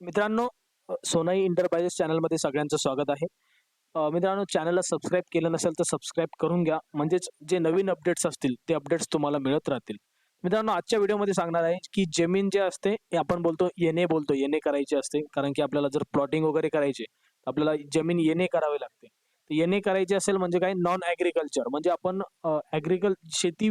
मित्रांनो सोनाई इंटरप्राइजेस चॅनलमध्ये सगळ्यांचं स्वागत आहे. मित्रांनो चॅनलला सबस्क्राईब केलं नसेल तर सबस्क्राईब करून घ्या. म्हणजेच जे नवीन अपडेट्स असतील ते अपडेट्स तुम्हाला मिळत राहतील. मित्रांनो आजच्या व्हिडिओमध्ये सांगणार आहे की जमीन जे असते हे आपण बोलतो येणे बोलतो येणे करायचे असते. कारण की आपल्याला जर प्लॉटिंग वगैरे करायचे तर आपल्याला जमीन येणे करावे लागते. तर येणे करायचे असेल म्हणजे काय? नॉन ॲग्रिकल्चर म्हणजे आपण ॲग्रिकल शेती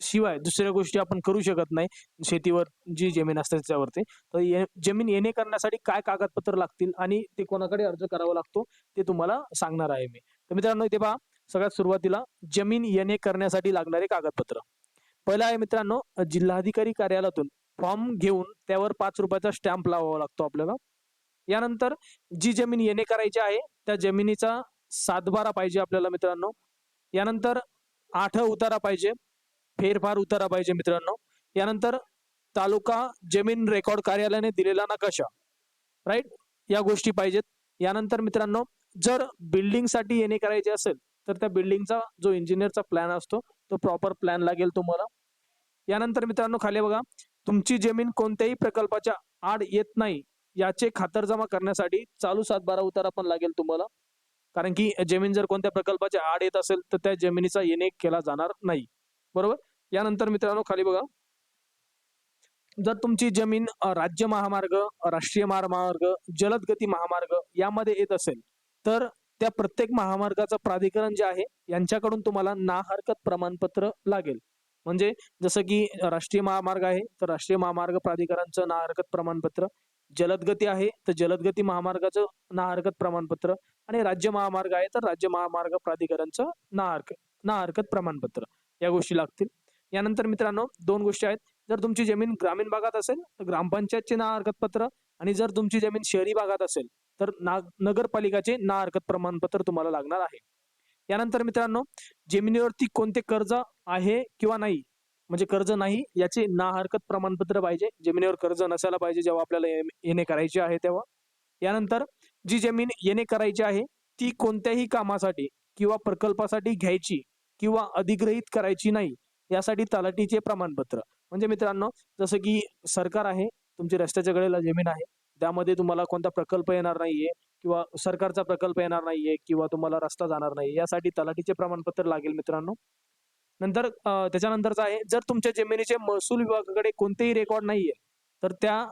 शिवाय दुसऱ्या गोष्टी आपण करू शकत नाही. शेतीवर जी जमीन असते त्याच्यावरती. तर जमीन येणे करण्यासाठी काय कागदपत्र लागतील आणि ते कोणाकडे अर्ज करावा लागतो ते तुम्हाला सांगणार आहे मी. तर मित्रांनो इथे पहा सगळ्यात सुरुवातीला जमीन येणे करण्यासाठी लागणारे कागदपत्र. पहिलं आहे मित्रांनो जिल्हाधिकारी कार्यालयातून फॉर्म घेऊन त्यावर पाच रुपयाचा स्टॅम्प लावावा लागतो आपल्याला. यानंतर जी जमीन येणे करायची आहे त्या जमिनीचा सातबारा पाहिजे आपल्याला मित्रांनो. यानंतर आठ उतारा पाहिजे. फेरफार उतारा पाहिजे मित्रांनो. यानंतर तालुका जमीन रेकॉर्ड कार्यालयाने दिलेला नकाशा. राईट या गोष्टी पाहिजेत. यानंतर मित्रांनो जर बिल्डिंगसाठी येणे करायचे असेल तर त्या बिल्डिंगचा जो इंजिनियरचा प्लॅन असतो तो प्रॉपर प्लॅन लागेल तुम्हाला. यानंतर मित्रांनो खाली बघा. तुमची जमीन कोणत्याही प्रकल्पाच्या आड येत नाही याचे खातरजमा करण्यासाठी चालू सात बारा उतारा पण लागेल तुम्हाला. कारण की जमीन जर कोणत्या प्रकल्पाच्या आड येत असेल तर त्या जमिनीचा येणे केला जाणार नाही. बरोबर? यानंतर मित्रांनो खाली बघा. जर तुमची जमीन राज्य महामार्ग राष्ट्रीय महामार्ग जलद गती महामार्ग यामध्ये येत असेल तर त्या प्रत्येक महामार्गाचं प्राधिकरण जे आहे यांच्याकडून तुम्हाला ना हरकत प्रमाणपत्र लागेल. म्हणजे जसं की राष्ट्रीय महामार्ग आहे तर राष्ट्रीय महामार्ग प्राधिकरणचं ना हरकत प्रमाणपत्र जलद गती आहे तर जलद गती महामार्गाचं ना हरकत प्रमाणपत्र आणि राज्य महामार्ग आहे तर राज्य महामार्ग प्राधिकरणचं ना हरकत ना हरकत प्रमाणपत्र. या गोष्टी लागतील. यानंतर मित्रांनो दोन गोष्टी आहेत. जर तुमची जमीन ग्रामीण भागात असेल तर ग्रामपंचायतचे ना हरकतपत्र आणि जर तुमची जमीन शहरी भागात असेल तर ना नगरपालिकाचे ना हरकत प्रमाणपत्र तुम्हाला लागणार आहे. यानंतर मित्रांनो जमिनीवरती कोणते कर्ज आहे किंवा नाही म्हणजे कर्ज नाही याचे ना हरकत प्रमाणपत्र पाहिजे. जमिनीवर कर्ज नसायला पाहिजे जेव्हा आपल्याला येणे करायचे आहे तेव्हा. यानंतर जी जमीन येणे करायची आहे ती कोणत्याही कामासाठी किंवा प्रकल्पासाठी घ्यायची किंवा अधिग्रहित करायची नाही यासाठी तलाठीचे प्रमाणपत्र. म्हणजे मित्रांनो जसं की सरकार आहे तुमची रस्त्याच्या कडेला जमीन आहे त्यामध्ये तुम्हाला कोणता प्रकल्प येणार नाहीये किंवा सरकारचा प्रकल्प येणार नाहीये किंवा तुम्हाला रस्ता जाणार नाही यासाठी तलाठीचे प्रमाणपत्र लागेल मित्रांनो. नंतर अं, त्याच्यानंतरचं आहे जर तुमच्या जमिनीचे महसूल विभागाकडे कोणतेही रेकॉर्ड नाहीये तर त्या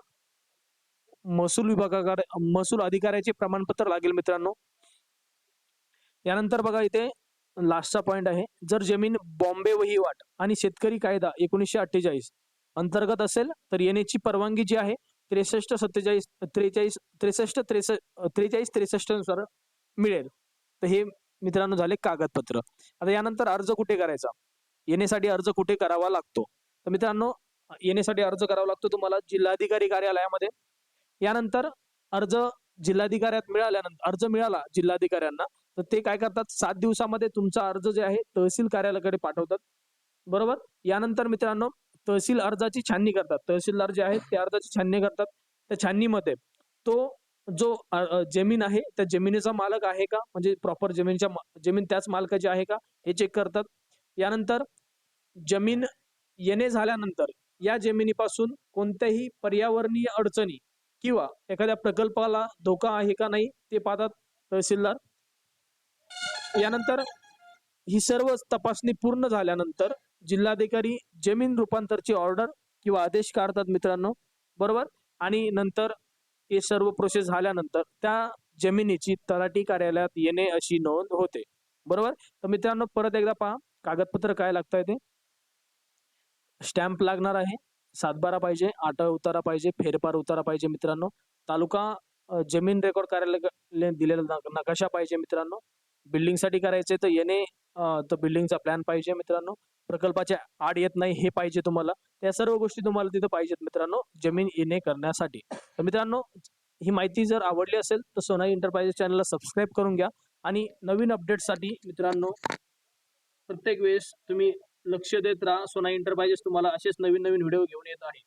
महसूल विभागाकडे महसूल अधिकाऱ्याचे प्रमाणपत्र लागेल मित्रांनो. यानंतर बघा इथे लास्टचा पॉईंट आहे. जर जमीन बॉम्बे वहिवाट आणि शेतकरी कायदा एकोणीसशे अठ्ठेचाळीस अंतर्गत असेल तर येण्याची परवानगी जी आहे त्रेसष्ट सत्तेचाळीस त्रेचाळीस त्रेसष्ट त्रेसष्ट त्रेचाळीस त्रेसष्टनुसार मिळेल. तर हे मित्रांनो झाले कागदपत्र. आता यानंतर अर्ज कुठे करायचा? येण्यासाठी अर्ज कुठे करावा लागतो? तर मित्रांनो येण्यासाठी अर्ज करावा लागतो तुम्हाला जिल्हाधिकारी कार्यालयामध्ये. यानंतर अर्ज जिल्हाधिकाऱ्यात मिळाल्यानंतर अर्ज मिळाला जिल्हाधिकाऱ्यांना तर ते काय करतात? सात दिवसामध्ये तुमचा अर्ज जे आहे तहसील कार्यालयाकडे पाठवतात. बरोबर? यानंतर मित्रांनो तहसील अर्जाची छाननी करतात. तहसीलदार जे आहेत त्या अर्जाची छाननी करतात. त्या छाननीमध्ये तो जो जमीन आहे त्या जमिनीचा मालक आहे का? म्हणजे प्रॉपर जमिनीच्या जमीन त्याच मालकाची आहे का? हे चेक करतात. यानंतर जमीन येणे झाल्यानंतर या जमिनीपासून कोणत्याही पर्यावरणीय अडचणी किंवा एखाद्या प्रकल्पाला धोका आहे का नाही ते पाहतात तहसीलदार. यानंतर ही सर्व तपासणी पूर्ण झाल्यानंतर जिल्हाधिकारी जमीन रूपांतरची ऑर्डर किंवा आदेश काढतात मित्रांनो बरोबर? आणि नंतर हे सर्व प्रोसेस झाल्यानंतर त्या जमिनीची तलाठी कार्यालयात येणे अशी नोंद होते. बरोबर? तर मित्रांनो परत एकदा पहा कागदपत्र काय लागतं ते? स्टॅम्प लागणार आहे. सातबारा पाहिजे आठ उतारा पाहिजे फेरफार उतारा पाहिजे मित्रांनो. तालुका जमीन रेकॉर्ड कार्यालय दिलेला नकाशा पाहिजे मित्रांनो. बिल्डिंगसाठी करायचे तर येणे तर बिल्डिंगचा प्लॅन पाहिजे मित्रांनो. प्रकल्पाच्या आड येत नाही हे पाहिजे तुम्हाला. त्या सर्व गोष्टी तुम्हाला तिथं पाहिजेत मित्रांनो जमीन येणे करण्यासाठी. तर मित्रांनो ही माहिती जर आवडली असेल तर सोनाई एंटरप्राइजेस चॅनलला सबस्क्राईब करून घ्या. आणि नवीन अपडेटसाठी मित्रांनो प्रत्येक वेळेस तुम्ही लक्ष देत राहा. सोनाई एंटरप्राइजेस तुम्हाला असेच नवीन नवीन व्हिडिओ घेऊन येत आहे.